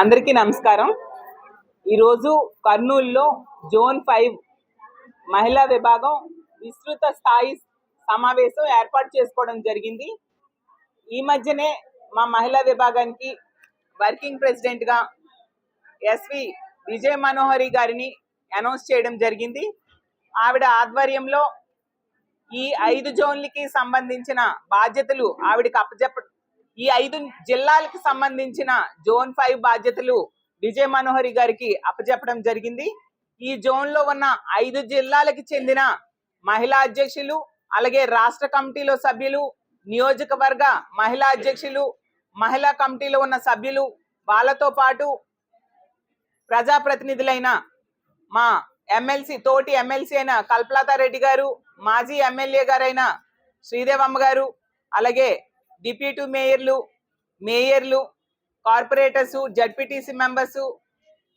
అందరికీ నమస్కారం. ఈరోజు కర్నూలులో జోన్ ఫైవ్ మహిళా విభాగం విస్తృత స్థాయి సమావేశం ఏర్పాటు చేసుకోవడం జరిగింది. ఈ మధ్యనే మా మహిళా విభాగానికి వర్కింగ్ ప్రెసిడెంట్గా ఎస్వి విజయ్ మనోహరి గారిని అనౌన్స్ చేయడం జరిగింది. ఆవిడ ఆధ్వర్యంలో ఈ ఐదు జోన్లకి సంబంధించిన బాధ్యతలు ఆవిడకి అప్పచెప్ప ఈ ఐదు జిల్లాలకు సంబంధించిన జోన్ ఫైవ్ బాధ్యతలు విజయ్ మనోహరి గారికి అప్పచెప్పడం జరిగింది. ఈ జోన్లో ఉన్న ఐదు జిల్లాలకు చెందిన మహిళా అధ్యక్షులు అలాగే రాష్ట్ర కమిటీలో సభ్యులు నియోజకవర్గ మహిళా అధ్యక్షులు మహిళా కమిటీలో ఉన్న సభ్యులు వాళ్ళతో పాటు ప్రజాప్రతినిధులైన మా ఎమ్మెల్సీ తోటి ఎమ్మెల్సీ అయిన కల్పలతారెడ్డి గారు మాజీ ఎమ్మెల్యే గారైన శ్రీదేవమ్మ గారు అలాగే డిప్యూటీ మేయర్లు మేయర్లు కార్పొరేటర్స్ జడ్పీటీసీ మెంబర్స్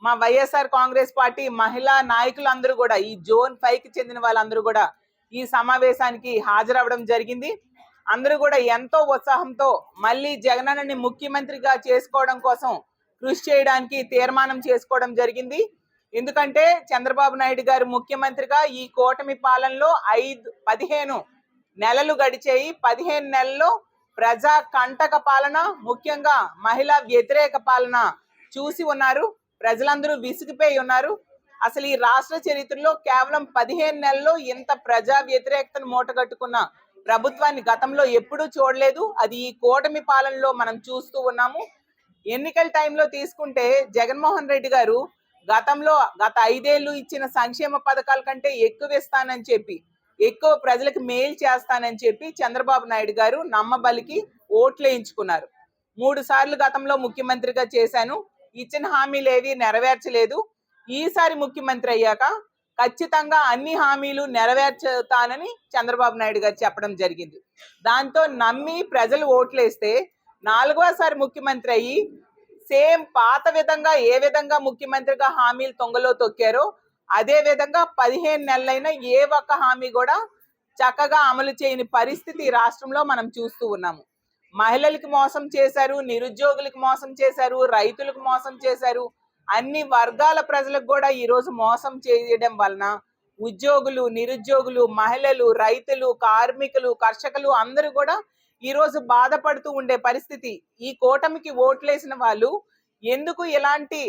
మా వైఎస్ఆర్ కాంగ్రెస్ పార్టీ మహిళా నాయకులందరూ కూడా ఈ జోన్ ఫైవ్కి చెందిన వాళ్ళందరూ కూడా ఈ సమావేశానికి హాజరవడం జరిగింది. అందరూ కూడా ఎంతో ఉత్సాహంతో మళ్ళీ జగనన్నని ముఖ్యమంత్రిగా చేసుకోవడం కోసం కృషి చేయడానికి తీర్మానం చేసుకోవడం జరిగింది. ఎందుకంటే చంద్రబాబు నాయుడు గారు ముఖ్యమంత్రిగా ఈ కూటమి పాలనలో ఐదు పదిహేను నెలలు గడిచేయి. పదిహేను నెలల్లో ప్రజా కంటక పాలన ముఖ్యంగా మహిళా వ్యతిరేక పాలన చూసి ఉన్నారు. ప్రజలందరూ విసిగిపోయి ఉన్నారు. అసలు ఈ రాష్ట్ర చరిత్రలో కేవలం పదిహేను నెలల్లో ఇంత ప్రజా వ్యతిరేకతను మూటగట్టుకున్న ప్రభుత్వాన్ని గతంలో ఎప్పుడూ చూడలేదు. అది ఈ కూటమి పాలనలో మనం చూస్తూ ఉన్నాము. ఎన్నికల టైంలో తీసుకుంటే జగన్మోహన్ రెడ్డి గారు గతంలో గత ఐదేళ్ళు ఇచ్చిన సంక్షేమ పథకాల కంటే ఎక్కువ ఇస్తానని చెప్పి ఎక్కువ ప్రజలకు మేలు చేస్తానని చెప్పి చంద్రబాబు నాయుడు గారు నమ్మబలికి ఓట్లు వేయించుకున్నారు మూడు సార్లు గతంలో ముఖ్యమంత్రిగా చేశాను. ఇచ్చిన హామీలు ఏవి నెరవేర్చలేదు. ఈసారి ముఖ్యమంత్రి అయ్యాక ఖచ్చితంగా అన్ని హామీలు నెరవేర్చుతానని చంద్రబాబు నాయుడు గారు చెప్పడం జరిగింది. దాంతో నమ్మి ప్రజలు ఓట్లేస్తే నాలుగోసారి ముఖ్యమంత్రి అయ్యి సేమ్ పాత విధంగా ఏ విధంగా ముఖ్యమంత్రిగా హామీలు తొంగలో తొక్కారో అదే విధంగా పదిహేను నెలలైన ఏ ఒక్క హామీ కూడా చక్కగా అమలు చేయని పరిస్థితి రాష్ట్రంలో మనం చూస్తూ ఉన్నాము. మహిళలకు మోసం చేశారు నిరుద్యోగులకు మోసం చేశారు రైతులకు మోసం చేశారు. అన్ని వర్గాల ప్రజలకు కూడా ఈరోజు మోసం చేయడం వలన ఉద్యోగులు నిరుద్యోగులు మహిళలు రైతులు కార్మికులు కర్షకులు అందరూ కూడా ఈరోజు బాధపడుతూ ఉండే పరిస్థితి. ఈ కూటమికి ఓట్లేసిన వాళ్ళు ఎందుకు ఇలాంటి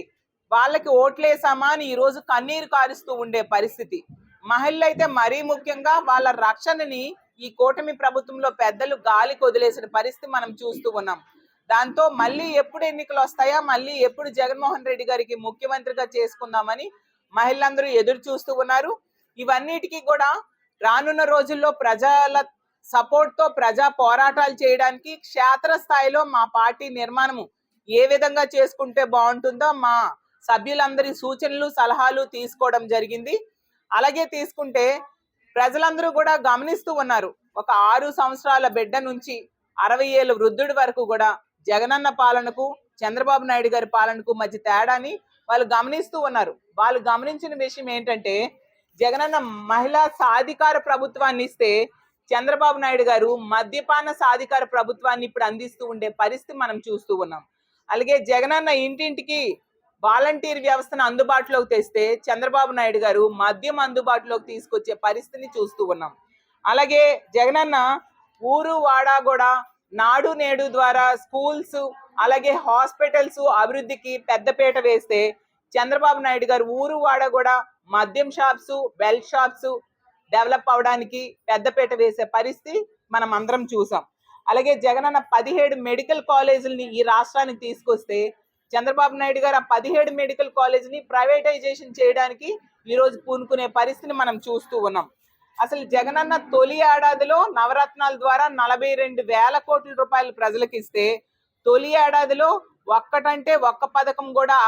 వాళ్ళకి ఓట్లేసామా అని ఈరోజు కన్నీరు కారుస్తూ ఉండే పరిస్థితి. మహిళలు అయితే మరీ ముఖ్యంగా వాళ్ళ రక్షణని ఈ కూటమి ప్రభుత్వంలో పెద్దలు గాలికి వదిలేసిన పరిస్థితి మనం చూస్తూ ఉన్నాం. దాంతో మళ్ళీ ఎప్పుడు ఎన్నికలు వస్తాయా మళ్ళీ ఎప్పుడు జగన్మోహన్ రెడ్డి గారికి ముఖ్యమంత్రిగా చేసుకుందామని మహిళలందరూ ఎదురు చూస్తూ ఉన్నారు. ఇవన్నిటికీ కూడా రానున్న రోజుల్లో ప్రజల సపోర్ట్తో ప్రజా పోరాటాలు చేయడానికి క్షేత్ర స్థాయిలో మా పార్టీ నిర్మాణము ఏ విధంగా చేసుకుంటే బాగుంటుందో మా సభ్యులందరి సూచనలు సలహాలు తీసుకోవడం జరిగింది. అలాగే తీసుకుంటే ప్రజలందరూ కూడా గమనిస్తూ ఉన్నారు. ఒక ఆరు సంవత్సరాల బిడ్డ నుంచి అరవై ఏళ్ళ వృద్ధుడి వరకు కూడా జగనన్న పాలనకు చంద్రబాబు నాయుడు గారి పాలనకు మధ్య తేడాని వాళ్ళు గమనిస్తూ ఉన్నారు. వాళ్ళు గమనించిన విషయం ఏంటంటే జగనన్న మహిళా సాధికార ప్రభుత్వాన్ని ఇస్తే చంద్రబాబు నాయుడు గారు మద్యపాన సాధికార ప్రభుత్వాన్ని ఇప్పుడు అందిస్తూ ఉండే పరిస్థితి మనం చూస్తూ ఉన్నాం. అలాగే జగనన్న ఇంటింటికి వాలంటీర్ వ్యవస్థను అందుబాటులోకి తెస్తే చంద్రబాబు నాయుడు గారు మద్యం అందుబాటులోకి తీసుకొచ్చే పరిస్థితిని చూస్తూ ఉన్నాం. అలాగే జగనన్న ఊరు వాడా కూడా నాడు నేడు ద్వారా స్కూల్స్ అలాగే హాస్పిటల్స్ అభివృద్ధికి పెద్దపీట వేస్తే చంద్రబాబు నాయుడు గారు ఊరు వాడ కూడా మద్యం షాప్స్ బెల్ షాప్స్ డెవలప్ అవడానికి పెద్దపీట వేసే పరిస్థితి మనం అందరం చూసాం. అలాగే జగనన్న పదిహేడు మెడికల్ కాలేజీలని ఈ రాష్ట్రానికి తీసుకొస్తే చంద్రబాబు నాయుడు గారు ఆ పదిహేడు మెడికల్ కాలేజీని ప్రైవేటైజేషన్ చేయడానికి ఈరోజు పూనుకునే పరిస్థితిని మనం చూస్తూ ఉన్నాం. అసలు జగనన్న తొలి ఏడాదిలో నవరత్నాల ద్వారా నలభై రెండు వేల కోట్ల రూపాయలు ప్రజలకు ఇస్తే తొలి ఏడాదిలో ఒక్కటంటే ఒక్క పథకం కూడా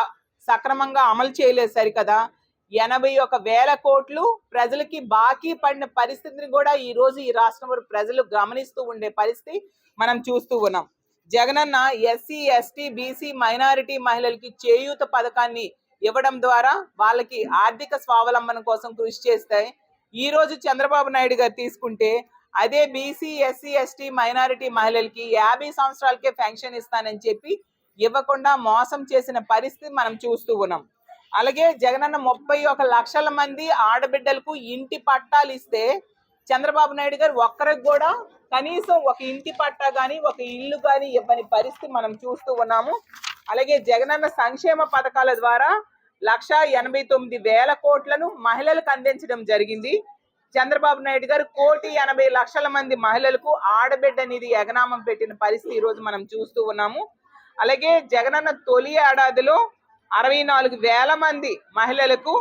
సక్రమంగా అమలు చేయలేదు సరికదా? ఎనభై ఒక వేల కోట్లు ప్రజలకి బాకీ పడిన పరిస్థితిని కూడా ఈ రోజు ఈ రాష్ట్రం ప్రజలు గమనిస్తూ ఉండే పరిస్థితి మనం చూస్తూ ఉన్నాం. Jagananna SC ST BC minority మహిళలకి చేయూత పథకాన్ని ఇవ్వడం ద్వారా వాళ్ళకి ఆర్థిక స్వావలంబన కోసం కృషి చేస్తాయి. ఈ రోజు చంద్రబాబు నాయుడు గారు తీసుకుంటే అదే బీసీ ఎస్సీ ఎస్టీ మైనారిటీ మహిళలకి యాభై సంవత్సరాలకే పెన్షన్ ఇస్తానని చెప్పి ఇవ్వకుండా మోసం చేసిన పరిస్థితి మనం చూస్తూ ఉన్నాం. అలాగే జగనన్న ముప్పై ఒక లక్షల మంది ఆడబిడ్డలకు ఇంటి పట్టాలు ఇస్తే చంద్రబాబు నాయుడు గారు ఒక్కరికి కూడా కనీసం ఒక ఇంటి పట్టా కానీ ఒక ఇల్లు కానీ ఇవ్వని పరిస్థితి మనం చూస్తూ ఉన్నాము. అలాగే జగనన్న సంక్షేమ పథకాల ద్వారా లక్ష ఎనభై తొమ్మిది వేల కోట్లను మహిళలకు అందించడం జరిగింది. చంద్రబాబు నాయుడు గారు కోటి ఎనభై లక్షల మంది మహిళలకు ఆడబిడ్డ నిధి ఎగనామం పెట్టిన పరిస్థితి ఈరోజు రోజు మనం చూస్తూ ఉన్నాము. అలాగే జగనన్న తొలి ఏడాదిలో అరవై నాలుగు వేల మంది మహిళలకు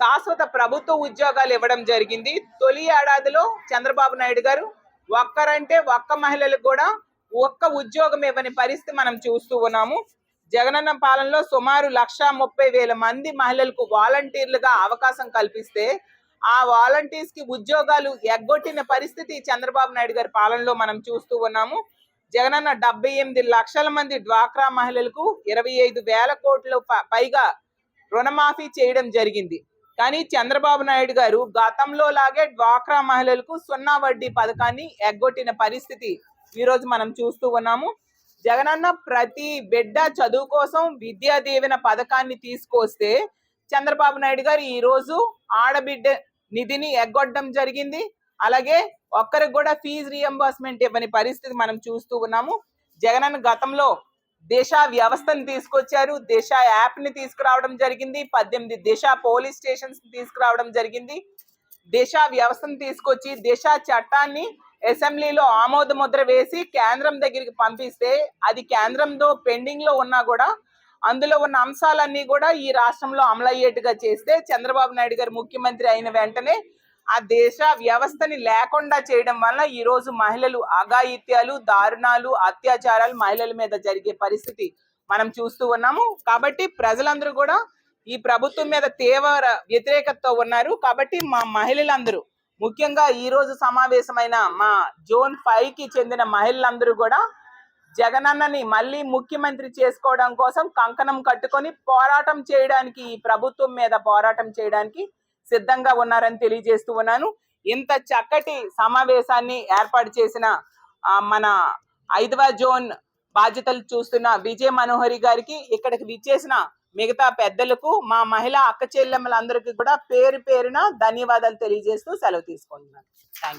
శాశ్వత ప్రభుత్వ ఉద్యోగాలు ఇవ్వడం జరిగింది. తొలి ఏడాదిలో చంద్రబాబు నాయుడు గారు ఒక్కరంటే ఒక్క మహిళలకు కూడా ఒక్క ఉద్యోగం ఇవ్వని పరిస్థితి మనం చూస్తూ ఉన్నాము. జగనన్న పాలనలో సుమారు లక్ష ముప్పై వేల మంది మహిళలకు వాలంటీర్లుగా అవకాశం కల్పిస్తే ఆ వాలంటీర్స్కి ఉద్యోగాలు ఎగ్గొట్టిన పరిస్థితి చంద్రబాబు నాయుడు గారి పాలనలో మనం చూస్తూ ఉన్నాము. జగనన్న డెబ్బై ఎనిమిది లక్షల మంది డ్వాక్రా మహిళలకు ఇరవై ఐదు వేల కోట్ల ప- పైగా రుణమాఫీ చేయడం జరిగింది. కానీ చంద్రబాబు నాయుడు గారు గతంలో లాగే డ్వాక్రా మహిళలకు సున్నా వడ్డీ పథకాన్ని ఎగ్గొట్టిన పరిస్థితి ఈ రోజు మనం చూస్తూ ఉన్నాము. జగనన్న ప్రతి బిడ్డ చదువు కోసం విద్యా దీవెన పథకాన్ని తీసుకొస్తే చంద్రబాబు నాయుడు గారు ఈరోజు ఆడబిడ్డ నిధిని ఎగ్గొట్టడం జరిగింది. అలాగే ఒక్కరికి కూడా ఫీజు రియంబర్స్మెంట్ ఇవ్వని పరిస్థితి మనం చూస్తూ ఉన్నాము. జగనన్న గతంలో దిశ వ్యవస్థను తీసుకొచ్చారు. దిశ యాప్ని తీసుకురావడం జరిగింది. పద్దెనిమిది దిశ పోలీస్ స్టేషన్స్ తీసుకురావడం జరిగింది. దేశ వ్యవస్థను తీసుకొచ్చి దిశ చట్టాన్ని అసెంబ్లీలో ఆమోద ముద్ర వేసి కేంద్రం దగ్గరికి పంపిస్తే అది కేంద్రంతో పెండింగ్లో ఉన్నా కూడా అందులో ఉన్న అంశాలన్నీ కూడా ఈ రాష్ట్రంలో అమలయ్యేట్టుగా చేస్తే చంద్రబాబు నాయుడు గారు ముఖ్యమంత్రి అయిన వెంటనే ఆ దేశ వ్యవస్థని లేకుండా చేయడం వల్ల ఈరోజు మహిళలు అఘాయిత్యాలు దారుణాలు అత్యాచారాలు మహిళల మీద జరిగే పరిస్థితి మనం చూస్తూ ఉన్నాము. కాబట్టి ప్రజలందరూ కూడా ఈ ప్రభుత్వం మీద తీవ్ర వ్యతిరేకతతో ఉన్నారు. కాబట్టి మా మహిళలందరూ ముఖ్యంగా ఈరోజు సమావేశమైన మా జోన్ ఫైవ్కి చెందిన మహిళలందరూ కూడా జగనన్నని మళ్ళీ ముఖ్యమంత్రి చేసుకోవడం కోసం కంకణం కట్టుకొని పోరాటం చేయడానికి ఈ ప్రభుత్వం మీద పోరాటం చేయడానికి సిద్ధంగా ఉన్నారని తెలియజేస్తూ ఉన్నాను. ఇంత చక్కటి సమావేశాన్ని ఏర్పాటు చేసిన మన ఐదవ జోన్ బాధ్యతలు చూస్తున్న విజయ మనోహరి గారికి ఇక్కడికి విచ్చేసిన మిగతా పెద్దలకు మా మహిళా అక్క చెల్లెమ్మలందరికీ కూడా పేరు పేరున ధన్యవాదాలు తెలియజేస్తూ సెలవు తీసుకుంటున్నాను. థ్యాంక్